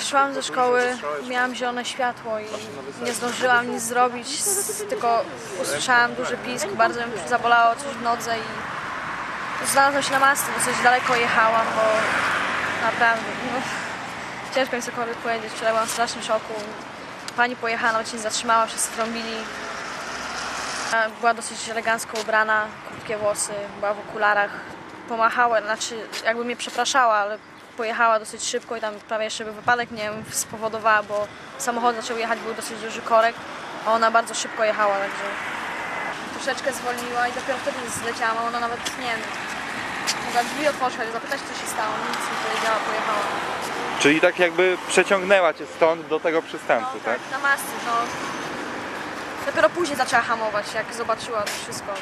Szłam ze szkoły, miałam zielone światło i nie zdążyłam nic zrobić, tylko usłyszałam duży pisk, bardzo mi zabolało coś w nodze i znalazłam się na masce, dosyć daleko jechałam, bo naprawdę, no, ciężko mi cokolwiek powiedzieć, wczoraj byłam w strasznym szoku. Pani pojechała, nawet się nie zatrzymała, wszyscy trąbili. Była dosyć elegancko ubrana, krótkie włosy, była w okularach. Pomachała, znaczy jakby mnie przepraszała, ale pojechała dosyć szybko i tam prawie jeszcze by wypadek nie wiem, spowodowała, bo samochód zaczął jechać, był dosyć duży korek, a ona bardzo szybko jechała, także troszeczkę zwolniła i dopiero wtedy zleciałam, a ona nawet, nie wiem, mogła drzwi otworzyć, zapytać co się stało, nic nie powiedziała, pojechała. Czyli tak jakby przeciągnęła cię stąd do tego przystępu, No, tak? tak, na masce, no. Dopiero później zaczęła hamować, jak zobaczyła to wszystko.